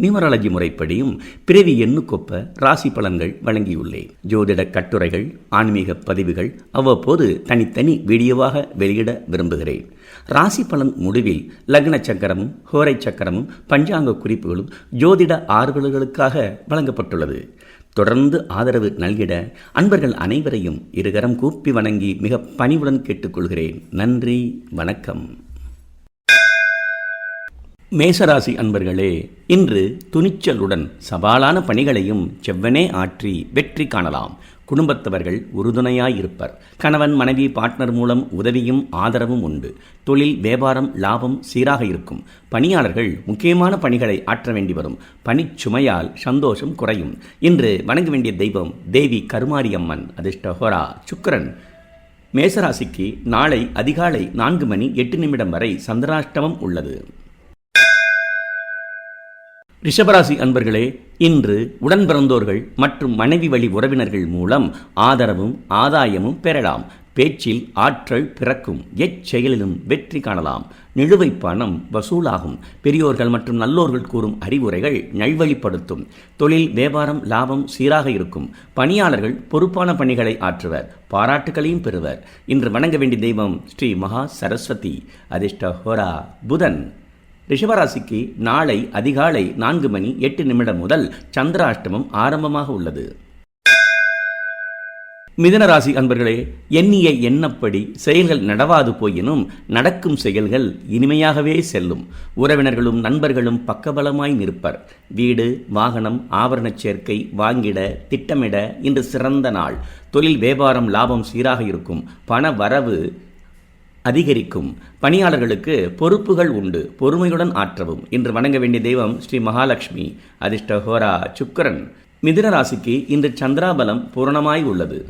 Numerology முறைப்படியும் பிறவி எண்ணுக்கொப்ப ராசி பலன்கள் வழங்கியுள்ளேன். ஜோதிட கட்டுரைகள் ஆன்மீக பதிவுகள் அவ்வப்போது தனித்தனி வீடியோவாக வெளியிட விரும்புகிறேன். ராசி பலன் முடிவில் லக்ன சக்கரமும் ஹோரை சக்கரமும் பஞ்சாங்க குறிப்புகளும் ஜோதிட ஆர்வலர்களுக்காக வழங்கப்பட்டுள்ளது. தொடர்ந்து ஆதரவு நல்கிட அன்பர்கள் அனைவரையும் இருகரம் கூப்பி வணங்கி மிக பணிவுடன் கேட்டுக்கொள்கிறேன். நன்றி வணக்கம். மேசராசி அன்பர்களே இன்று துணிச்சலுடன் சவாலான பணிகளையும் செவ்வனே ஆற்றி வெற்றி காணலாம். குடும்பத்தவர்கள் உறுதுணையாயிருப்பர். கணவன் மனைவி பார்ட்னர் மூலம் உதவியும் ஆதரவும் உண்டு. தொழில் வியாபாரம் லாபம் சீராக இருக்கும். பணியாளர்கள் முக்கியமான பணிகளை ஆற்ற வேண்டி வரும். பணிச்சுமையால் சந்தோஷம் குறையும். இன்று வணங்க வேண்டிய தெய்வம் தேவி கருமாரியம்மன் அதிர்ஷ்டஹோரா சுக்கரன். மேசராசிக்கு நாளை அதிகாலை நான்கு மணி எட்டு நிமிடம் வரை சந்திராஷ்டமம் உள்ளது. ரிஷபராசி அன்பர்களே இன்று உடன் பிறந்தோர்கள் மற்றும் மனைவி வழி உறவினர்கள் மூலம் ஆதரவும் ஆதாயமும் பெறலாம். பேச்சில் ஆற்றல் பிறக்கும். எச்செயலிலும் வெற்றி காணலாம். நிலுவை பணம் வசூலாகும். பெரியோர்கள் மற்றும் நல்லோர்கள் கூறும் அறிவுரைகள் நல்வழிப்படுத்தும். தொழில் வியாபாரம் லாபம் சீராக இருக்கும். பணியாளர்கள் பொறுப்பான பணிகளை ஆற்றுவர். பாராட்டுகளையும் பெறுவர். இன்று வணங்க வேண்டிய தெய்வம் ஸ்ரீ மகா சரஸ்வதி. அதிர்ஷ்ட ஹோரா புதன். ரிஷபராசிக்கு நாளை அதிகாலை நான்கு மணி எட்டு நிமிடம் முதல் சந்திராஷ்டமம் ஆரம்பமாக உள்ளது. மிதனராசி அன்பர்களே எண்ணிய எண்ணப்படி செயல்கள் நடவாது போயினும் நடக்கும் செயல்கள் இனிமையாகவே செல்லும். உறவினர்களும் நண்பர்களும் பக்கபலமாய் நிற்பர். வீடு வாகனம் ஆபரணச் சேர்க்கை வாங்கிட திட்டமிட இன்று சிறந்த நாள். தொழில் வியாபாரம் லாபம் சீராக இருக்கும். பண வரவு அதிகரிக்கும். பணியாளர்களுக்கு பொறுப்புகள் உண்டு. பொறுமையுடன் ஆற்றவும். இன்று வணங்க வேண்டிய தெய்வம் ஸ்ரீ மகாலட்சுமி அதிர்ஷ்ட ஹோரா சுக்கரன். மிதுன ராசிக்கு இன்று சந்திராபலம் பூரணமாய் உள்ளது.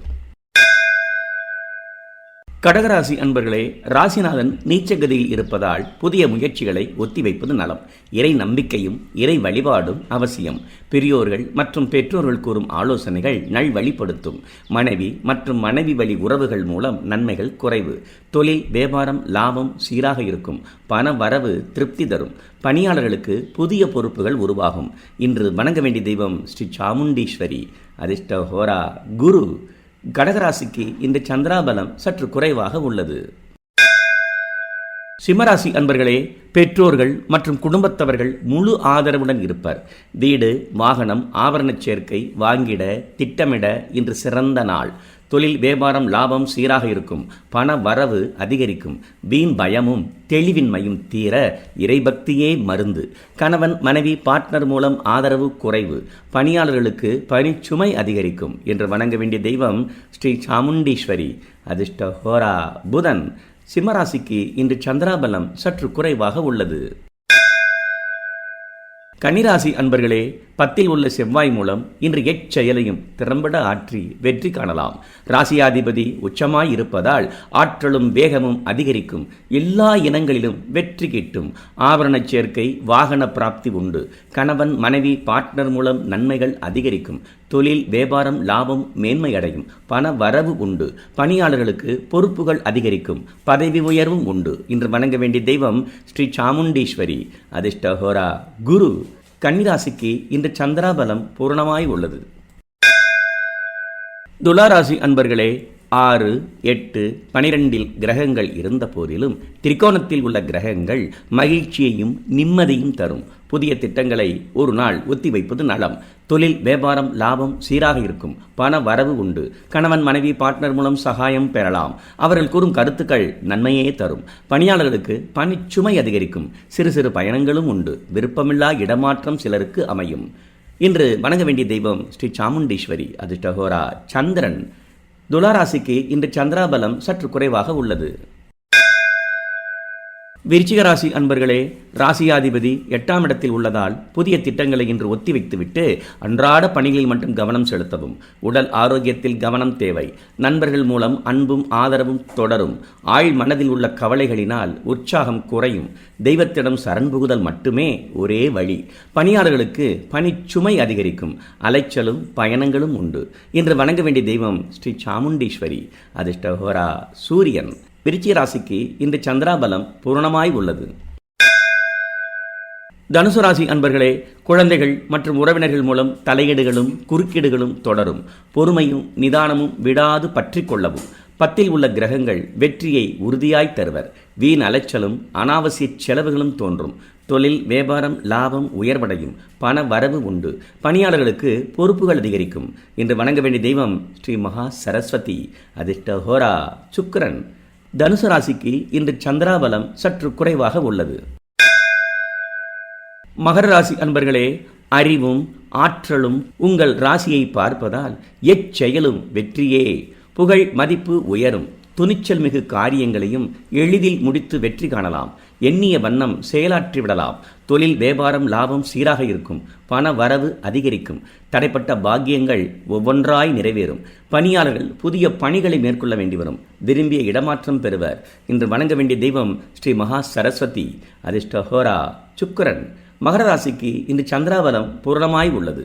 கடகராசி அன்பர்களே ராசிநாதன் நீச்சகதியில் இருப்பதால் புதிய முயற்சிகளை ஒத்திவைப்பது நலம். இறை நம்பிக்கையும் இறை வழிபாடும் அவசியம். பெரியோர்கள் மற்றும் பெற்றோர்கள் கூறும் ஆலோசனைகள் நல்வழிப்படுத்தும் மனைவி மற்றும் மனைவி வழி உறவுகள் மூலம் நன்மைகள் குறைவு. தொழில் வியாபாரம் லாபம் சீராக இருக்கும். பண வரவு திருப்தி தரும். பணியாளர்களுக்கு புதிய பொறுப்புகள் உருவாகும். இன்று வணங்க வேண்டிய தெய்வம் ஸ்ரீ சாமுண்டீஸ்வரி. அதிர்ஷ்ட ஹோரா குரு. கடகராசிக்கு இந்த சந்திராபலம் சற்று குறைவாக உள்ளது. சிம்மராசி அன்பர்களே பெற்றோர்கள் மற்றும் குடும்பத்தவர்கள் முழு ஆதரவுடன் இருப்பர். வீடு வாகனம் ஆபரணச் சேர்க்கை வாங்கிட திட்டமிட இன்று சிறந்த நாள். தொழில் வியாபாரம் லாபம் சீராக இருக்கும். பண வரவு அதிகரிக்கும். வீண் பயமும் தெளிவின்மையும் தீர இறைபக்தியே மருந்து. கணவன் மனைவி பார்ட்னர் மூலம் ஆதரவு குறைவு. பணியாளர்களுக்கு பணிச்சுமை அதிகரிக்கும் என்று வணங்க வேண்டிய தெய்வம் ஸ்ரீ சாமுண்டீஸ்வரி. அதிர்ஷ்ட ஹோரா புதன். சிம்மராசிக்கு இன்று சந்திராபலம் சற்று குறைவாக உள்ளது. கன்னிராசி அன்பர்களே பத்தில் உள்ள செவ்வாய் மூலம் இன்று எச்செயலையும் திறம்பட ஆற்றி வெற்றி காணலாம். ராசியாதிபதி உச்சமாய் இருப்பதால் ஆற்றலும் வேகமும் அதிகரிக்கும். எல்லா இனங்களிலும் வெற்றி கிட்டும். ஆபரண சேர்க்கை வாகன பிராப்தி உண்டு. கணவன் மனைவி பார்ட்னர் மூலம் நன்மைகள் அதிகரிக்கும். தொழில் வியாபாரம் லாபம் மேன்மையடையும். பண வரவு உண்டு. பணியாளர்களுக்கு பொறுப்புகள் அதிகரிக்கும். பதவி உயர்வும் உண்டு. இன்று வணங்க வேண்டிய தெய்வம் ஸ்ரீ சாமுண்டீஸ்வரி. அதிர்ஷ்ட ஹோரா. குரு. கன்னிராசிக்கு இன்று சந்திராபலம் பூரணமாய் உள்ளது. துளாராசி அன்பர்களே ஆறு எட்டு பனிரெண்டில் கிரகங்கள் இருந்த போதிலும் திரிகோணத்தில் உள்ள கிரகங்கள் மகிழ்ச்சியையும் நிம்மதியும் தரும். புதிய திட்டங்களை ஒரு நாள் ஒத்திவைப்பது நலம். தொழில் வியாபாரம் லாபம் சீராக இருக்கும். பண வரவு உண்டு. கணவன் மனைவி பார்ட்னர் மூலம் சகாயம் பெறலாம். அவர்கள் கூறும் கருத்துக்கள் நன்மையே தரும். பணியாளர்களுக்கு பணிச்சுமை அதிகரிக்கும். சிறு சிறு பயணங்களும் உண்டு. விருப்பமில்லா இடமாற்றம் சிலருக்கு அமையும். இன்று வணங்க வேண்டிய தெய்வம் ஸ்ரீ சாமுண்டீஸ்வரி அதிர்ஷ்டஹோரா சந்திரன். துளாராசிக்கு இன்று சந்திராபலம் சற்று குறைவாக உள்ளது. விருச்சிக ராசி அன்பர்களே ராசியாதிபதி எட்டாம் இடத்தில் உள்ளதால் புதிய திட்டங்களை இன்று ஒத்திவைத்துவிட்டு அன்றாட பணிகளில் மட்டும் கவனம் செலுத்தவும் உடல் ஆரோக்கியத்தில் கவனம் தேவை. நண்பர்கள் மூலம் அன்பும் ஆதரவும் தொடரும். ஆழ் மனதில் உள்ள கவலைகளினால் உற்சாகம் குறையும். தெய்வத்திடம் சரண் புகுதல் மட்டுமே ஒரே வழி. பணியாளர்களுக்கு பணிச்சுமை அதிகரிக்கும். அலைச்சலும் பயணங்களும் உண்டு. இன்று வணங்க வேண்டிய தெய்வம் ஸ்ரீ சாமுண்டீஸ்வரி. அதிர்ஷ்டஹோரா சூரியன். விருச்சிக ராசிக்கு இன்று சந்திராபலம் பூரணமாய் உள்ளது. தனுசு ராசி அன்பர்களே குழந்தைகள் மற்றும் உறவினர்கள் மூலம் தலையீடுகளும் குறுக்கீடுகளும் தொடரும். பொறுமையும் நிதானமும் விடாது பற்றி கொள்ளவும். பத்தில் உள்ள கிரகங்கள் வெற்றியை உறுதியாய் தருவர். வீண் அலைச்சலும் அனாவசிய செலவுகளும் தோன்றும். தொழில் வியாபாரம் லாபம் உயர்வடையும். பண வரவு உண்டு. பணியாளர்களுக்கு பொறுப்புகள் அதிகரிக்கும். இன்று வணங்க வேண்டிய தெய்வம் ஸ்ரீ மகா சரஸ்வதி. அதிர்ஷ்ட ஹோரா. சுக்கரன். தனுசு ராசிக்கு இன்று சந்திராபலம் சற்று குறைவாக உள்ளது. மகர ராசி அன்பர்களே அறிவும் ஆற்றலும் உங்கள் ராசியை பார்ப்பதால் எச்செயலும் வெற்றியே. புகழ் மதிப்பு உயரும். துணிச்சல் மிகு காரியங்களையும் எளிதில் முடித்து வெற்றி காணலாம். எண்ணிய வண்ணம் செயலாற்றி விடலாம் தொழில் வியாபாரம் லாபம் சீராக இருக்கும். பண வரவு அதிகரிக்கும். தடைப்பட்ட பாக்கியங்கள் ஒவ்வொன்றாய் நிறைவேறும். பணியாளர்கள் புதிய பணிகளை மேற்கொள்ள வேண்டி வரும் விரும்பிய இடமாற்றம் பெறுவர். இன்று வணங்க வேண்டிய தெய்வம் ஸ்ரீ மகா சரஸ்வதி. அதிர்ஷ்ட ஹோரா சுக்கரன். மகர ராசிக்கு இன்று சந்திராபலம் பூரணமாய் உள்ளது.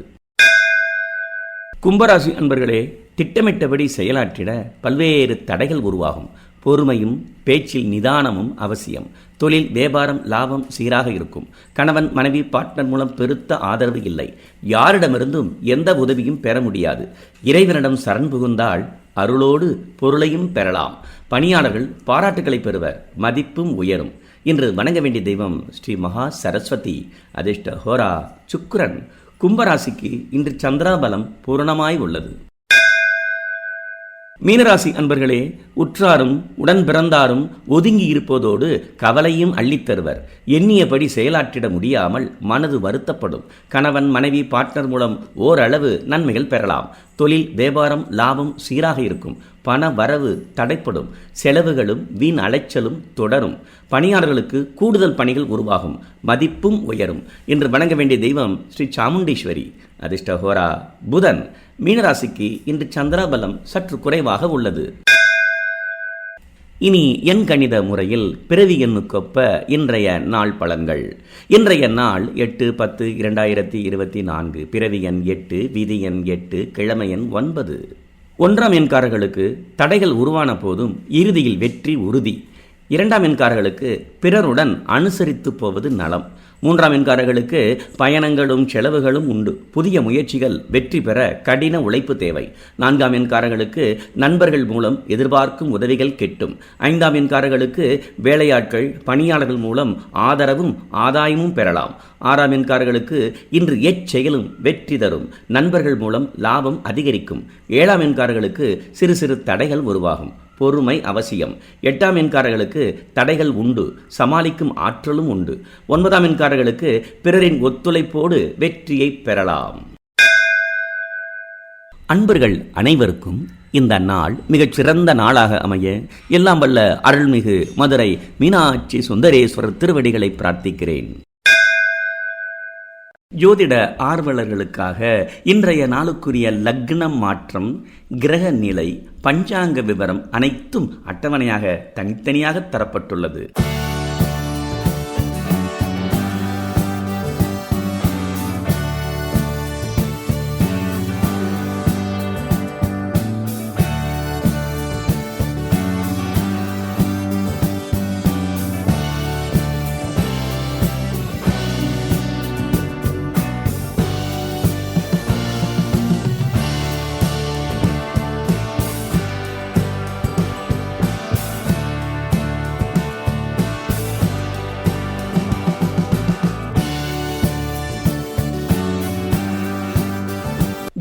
கும்பராசி அன்பர்களே திட்டமிட்டபடி செயலாற்றிட பல்வேறு தடைகள் உருவாகும். பொறுமையும் பேச்சில் நிதானமும் அவசியம். தொழில் வியாபாரம் லாபம் சீராக இருக்கும். கணவன் மனைவி பார்ட்னர் மூலம் பெருத்த ஆதரவு இல்லை. யாரிடமிருந்தும் எந்த உதவியும் பெற முடியாது. இறைவனிடம் சரண் புகுந்தால் அருளோடு பொருளையும் பெறலாம். பணியாளர்கள் பாராட்டுகளை பெறுவர் மதிப்பும் உயரும். இன்று வணங்க வேண்டிய தெய்வம் ஸ்ரீ மகா சரஸ்வதி. அதிர்ஷ்ட ஹோரா சுக்ரன் கும்பராசிக்கு இன்று சந்திராபலம் பூரணமாய் உள்ளது. மீனராசி அன்பர்களே உற்றாரும் உடன் பிறந்தாரும் ஒதுங்கி இருப்பதோடு கவலையும் அள்ளித்தருவர் எண்ணியபடி செயலாற்றிட முடியாமல் மனது வருத்தப்படும். கணவன் மனைவி பார்ட்னர் மூலம் ஓரளவு நன்மைகள் பெறலாம். தொழில் வியாபாரம் லாபம் சீராக இருக்கும். பண வரவு தடைப்படும். செலவுகளும் வீண் அலைச்சலும் தொடரும். பணியாளர்களுக்கு கூடுதல் பணிகள் உருவாகும். மதிப்பும் உயரும். என்று வணங்க வேண்டிய தெய்வம் ஸ்ரீ சாமுண்டீஸ்வரி. அதிர்ஷ்டஹோரா புதன். மீனராசிக்கு இன்று சந்திராபலம் சற்று குறைவாக உள்ளது. இனி என் கணித முறையில் பிறவி எண்ணுக்கொப்ப இன்றைய நாள் பலன்கள். இன்றைய நாள் எட்டு பத்து இரண்டாயிரத்தி இருபத்தி நான்கு. பிறவி எண் எட்டு விதி எண் எட்டு கிழமை எண் ஒன்பது. ஒன்றாம் எண்காரர்களுக்கு தடைகள் உருவான போதும் இறுதியில் வெற்றி உறுதி. இரண்டாம் எண்காரர்களுக்கு பிறருடன் அனுசரித்து போவது நலம். மூன்றாம் எண்காரர்களுக்கு பயணங்களும் செலவுகளும் உண்டு. புதிய முயற்சிகள் வெற்றி பெற கடின உழைப்பு தேவை. நான்காம் எண்காரர்களுக்கு நண்பர்கள் மூலம் எதிர்பார்க்கும் உதவிகள் கெட்டும். ஐந்தாம் எண்காரர்களுக்கு வேலையாட்கள் பணியாளர்கள் மூலம் ஆதரவும் ஆதாயமும் பெறலாம். ஆறாம் எண்காரர்களுக்கு இன்று எச்செயலும் வெற்றி தரும். நண்பர்கள் மூலம் லாபம் அதிகரிக்கும். ஏழாம் எண்காரர்களுக்கு சிறு சிறு தடைகள் உருவாகும். பொறுமை அவசியம். எட்டாம் எண்காரர்களுக்கு தடைகள் உண்டு சமாளிக்கும் ஆற்றலும் உண்டு. ஒன்பதாம் எண்காரர்களுக்கு பிறரின் ஒத்துழைப்போடு வெற்றியை பெறலாம். அன்பர்கள் அனைவருக்கும் இந்த நாள் மிகச் சிறந்த நாளாக அமைய எல்லாம் வல்ல அருள்மிகு மதுரை மீனாட்சி சுந்தரேஸ்வரர் திருவடிகளை பிரார்த்திக்கிறேன். ஜோதிட ஆர்வலர்களுக்காக இன்றைய நாளுக்குரிய லக்னம் மாற்றம் கிரக நிலை பஞ்சாங்க விவரம் அனைத்தும் அட்டவணையாக தனித்தனியாக தரப்பட்டுள்ளது.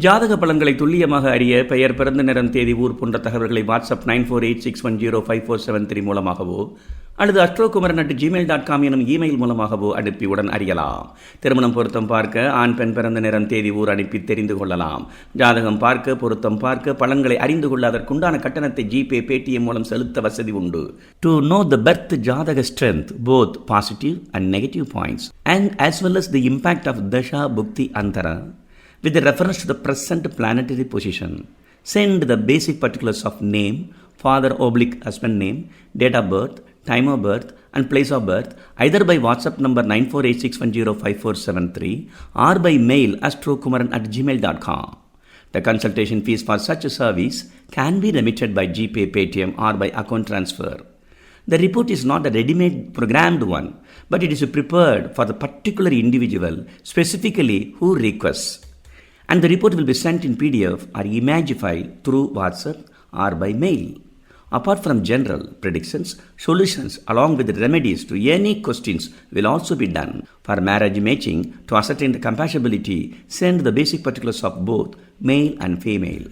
ஜாதக பலன்களை துல்லியமாக அறிய பெயர் பிறந்த நேரம் தேதி ஊர் போன்ற தகவல்களை WhatsApp nine four eight six one zero five four seven three மூலமாகவோ அல்லது அஸ்ட்ரோகுமரன் அட் ஜிமெயில் டாட் காம் எனும் இமெயில் மூலமாகவோ அனுப்பி உடன் அறியலாம். திருமணம் பொருத்தம் பார்க்க ஆண் பெண் பிறந்த நேரம் தேதி ஊர் அனுப்பி தெரிந்து கொள்ளலாம். ஜாதகம் பார்க்க பொருத்தம் பார்க்க பலன்களை அறிந்து கொள்ள அதற்குண்டான கட்டணத்தை ஜிபே பேடிஎம் மூலம் செலுத்த வசதி உண்டு. To know the birth jataka strength both positive and negative points and as well as the impact of dasha bhukti antara with reference to the present planetary position. Send the basic particulars of name, father oblique husband name, date of birth, time of birth, and place of birth either by WhatsApp number 9486105473 or by mail astrokumaran at gmail.com. The consultation fees for such a service can be remitted by GPay, Paytm, or by account transfer. The report is not a ready-made programmed one, but it is prepared for the particular individual specifically who requests And the report will be sent in PDF or image file through WhatsApp or by mail. Apart from general predictions, solutions along with remedies to any questions will also be done. For marriage matching, to ascertain the compatibility, send the basic particulars of both male and female.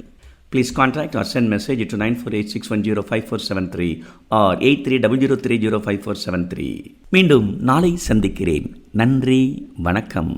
Please contact or send message to 9486105473 or 8300305473. மீண்டும் நாளை சந்திக்கிறேன் நன்றி வணக்கம்